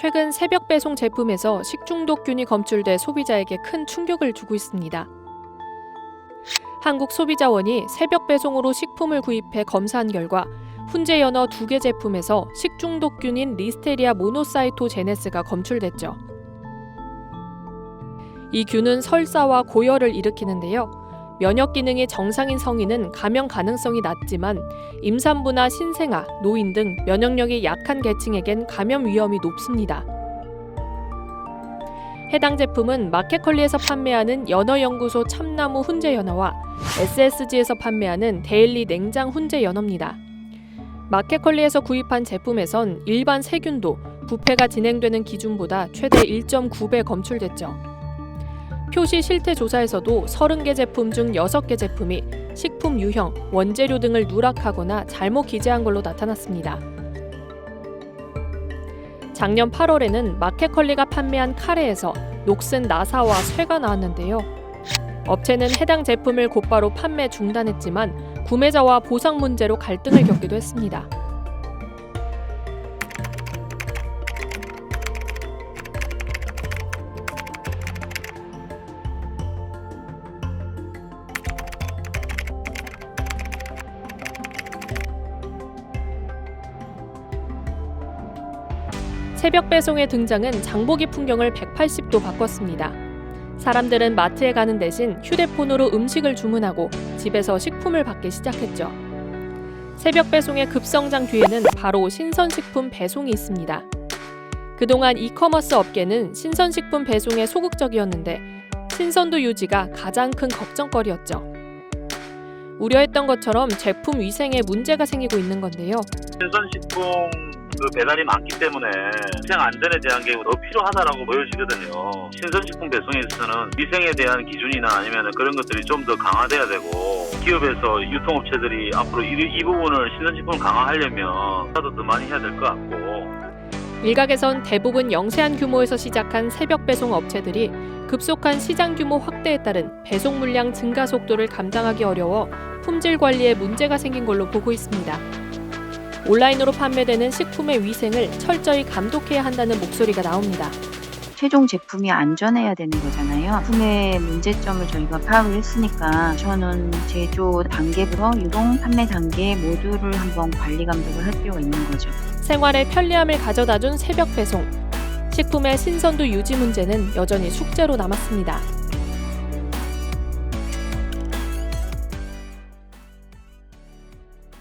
최근 새벽 배송 제품에서 식중독균이 검출돼 소비자에게 큰 충격을 주고 있습니다. 한국소비자원이 새벽 배송으로 식품을 구입해 검사한 결과 훈제 연어 두 개 제품에서 식중독균인 리스테리아 모노사이토 제네스가 검출됐죠. 이 균은 설사와 고열을 일으키는데요. 면역 기능이 정상인 성인은 감염 가능성이 낮지만 임산부나 신생아, 노인 등 면역력이 약한 계층에겐 감염 위험이 높습니다. 해당 제품은 마켓컬리에서 판매하는 연어연구소 참나무 훈제 연어와 SSG에서 판매하는 데일리 냉장 훈제 연어입니다. 마켓컬리에서 구입한 제품에선 일반 세균도 부패가 진행되는 기준보다 최대 1.9배 검출됐죠. 표시 실태 조사에서도 30개 제품 중 6개 제품이 식품 유형, 원재료 등을 누락하거나 잘못 기재한 걸로 나타났습니다. 작년 8월에는 마켓컬리가 판매한 카레에서 녹슨 나사와 쇠가 나왔는데요. 업체는 해당 제품을 곧바로 판매 중단했지만 구매자와 보상 문제로 갈등을 겪기도 했습니다. 새벽 배송의 등장은 장보기 풍경을 180도 바꿨습니다. 사람들은 마트에 가는 대신 휴대폰으로 음식을 주문하고 집에서 식품을 받기 시작했죠. 새벽 배송의 급성장 뒤에는 바로 신선식품 배송이 있습니다. 그동안 이커머스 업계는 신선식품 배송에 소극적이었는데 신선도 유지가 가장 큰 걱정거리였죠. 우려했던 것처럼 제품 위생에 문제가 생기고 있는 건데요. 신선식품 그 배달이 많기 때문에 위생 안전에 대한 게 더 필요하다라고 보여지거든요. 신선식품 배송에 있어서는 위생에 대한 기준이나 아니면 그런 것들이 좀 더 강화돼야 되고 기업에서 유통업체들이 앞으로 이, 이 부분을 신선식품을 강화하려면 나도 더 많이 해야 될 것 같고 일각에선 대부분 영세한 규모에서 시작한 새벽 배송 업체들이 급속한 시장 규모 확대에 따른 배송 물량 증가 속도를 감당하기 어려워 품질 관리에 문제가 생긴 걸로 보고 있습니다. 온라인으로 판매되는 식품의 위생을 철저히 감독해야 한다는 목소리가 나옵니다. 최종 제품이 안전해야 되는 거잖아요. 제품의 문제점을 저희가 파악을 했으니까 저는 제조 단계부터 유통 판매 단계 모두를 한번 관리 감독을 할 필요가 있는 거죠. 생활의 편리함을 가져다 준 새벽 배송. 식품의 신선도 유지 문제는 여전히 숙제로 남았습니다.